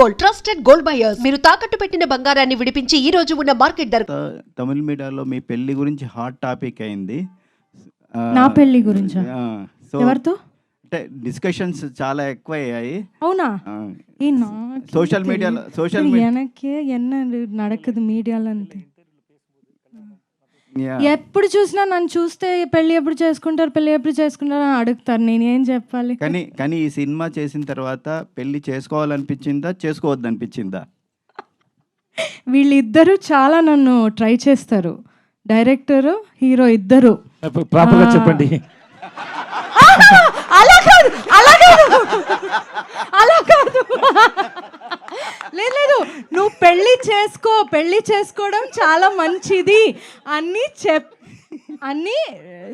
Gold trusted gold buyers మీరు తాకట్టు పెట్టిన బంగారాన్ని విడిపించి ఈ రోజు ఉన్న మార్కెట్ ధర త- తమిళ మీడియాలో మీ పెళ్లి గురించి హాట్ టాపిక్ అయింది ఆ, నా పెళ్లి గురించా? ఆ, సో ఎవరితో అంటే డిస్కషన్స్ చాలా ఎక్కువ అయ్యాయి అవునా ఆ, ఈ నాకు సోషల్ మీడియాలో సోషల్ இது మీడియా எனக்கே என்ன நடக்குது మీడియాలో అంతే ఎప్పుడు చూసినా నన్ను చూస్తే పెళ్ళి ఎప్పుడు చేసుకుంటారు పెళ్ళి ఎప్పుడు చేసుకుంటారు అని అడుగుతారు. నేను ఏం చెప్పాలి? కానీ కానీ ఈ సినిమా చేసిన తర్వాత పెళ్ళి చేసుకోవాలనిపించిందా చేసుకోవద్దనిపించిందా? వీళ్ళిద్దరూ చాలా నన్ను ట్రై చేస్తారు. డైరెక్టర్ హీరో ఇద్దరు. ప్రాపర్గా. చెప్పండి. అలా కాదు అలా కాదు. అలా కాదు. పెళ్ళి చేసుకో పెళ్ళి చేసుకోవడం చాలా మంచిది అని చెప్ అని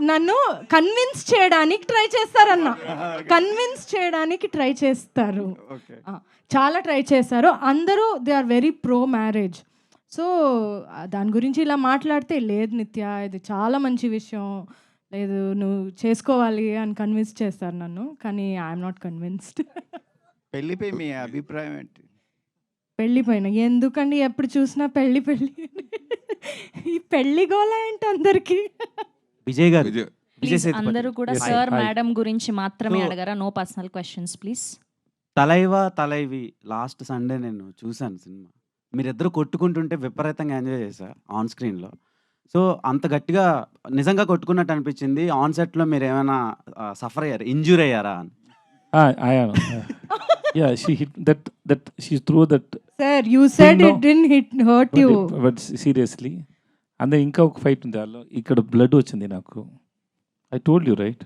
నన్ను కన్విన్స్ చేయడానికి ట్రై చేస్తారన్న. కన్విన్స్ చేయడానికి ట్రై చేస్తారు. చాలా ట్రై చేశారు. అందరూ they are very pro marriage so దాని గురించి ఇలా మాట్లాడితే లేదు నిత్య ఇది చాలా మంచి విషయం. లేదు నువ్వు చేసుకోవాలి అని కన్విన్స్ చేస్తారు నన్ను. కానీ ఐఎమ్ నాట్ కన్విన్స్డ్ పెళ్ళిపై మీ అభిప్రాయం ఏంటి? పెళ్ళిపోయిన ఎందుకండి ఎప్పుడు చూసినా పెళ్ళి పెళ్ళి ఈ పెళ్ళి గోల ఏంటి అందరికి? విజయ్ గారు. విజయ్. విజయ్ ప్లీజ్ సేతుపతి. అందరూ కూడా Yes, సార్ hi. మేడం గురించి మాత్రమే So- అడగరా? No personal questions please Thalaiva Thalaivi last Sunday నేను చూశాను సినిమా. మీరిద్దరు కొట్టుకుంటుంటే విపరీతంగా ఎంజాయ్ చేశా ఆన్ స్క్రీన్లో సో అంత గట్టిగా నిజంగా కొట్టుకున్నట్టు అనిపించింది. ఆన్ సెట్లో మీరు ఏమైనా సఫర్ అయ్యారు? ఇంజూర్ అయ్యారా? అని అయ్యాను. Yeah she hit that that she through that sir you said. It didn't hit hurt you but seriously అందే ఇంకా ఒక ఫైట్ ఉంది దానిలో ఇక్కడ బ్లడ్ వచ్చింది నాకు. I told you right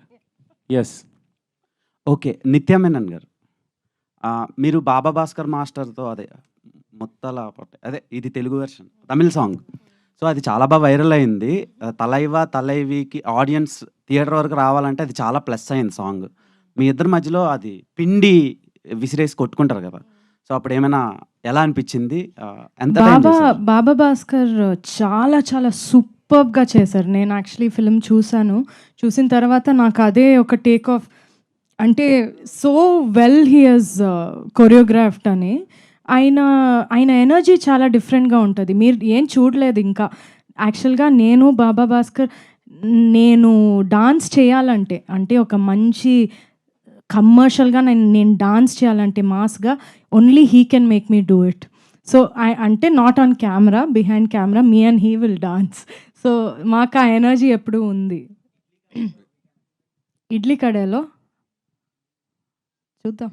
yes okay Nithya Menen గారు. మీరు బాబా భాస్కర్ మాస్టర్తో అదే ముత్తల అదే ఇది తెలుగు వెర్షన్ తమిళ సాంగ్ సో అది చాలా బాగా వైరల్ అయింది. తలైవా తలైవికి ఆడియన్స్ థియేటర్ వరకు రావాలంటే అది చాలా ప్లస్ అయింది సాంగ్ మీ ఇద్దరి మధ్యలో అది పిండి విసిరేసి కొట్టుకుంటారు కదా. సో అప్పుడు ఏమైనా ఎలా అనిపించింది? ఎంత బాబా? బాబా భాస్కర్ చాలా చాలా సూపర్గా చేశారు. నేను యాక్చువల్లీ ఫిల్మ్ చూశాను. చూసిన తర్వాత నాకు అదే ఒక టేక్ ఆఫ్ అంటే so well he has choreographed అని. ఆయన ఆయన ఎనర్జీ చాలా డిఫరెంట్గా ఉంటుంది. మీరు ఏం చూడలేదు ఇంకా. యాక్చువల్గా నేను బాబా భాస్కర్ నేను డాన్స్ చేయాలంటే అంటే ఒక మంచి కమర్షియల్గా నేను నేను డాన్స్ చేయాలంటే మాస్గా only he can make me do it so అంటే not on camera behind camera me and he will dance so మాకు ఆ ఎనర్జీ ఎప్పుడూ ఉంది. ఇడ్లీ కడేలో చూద్దాం.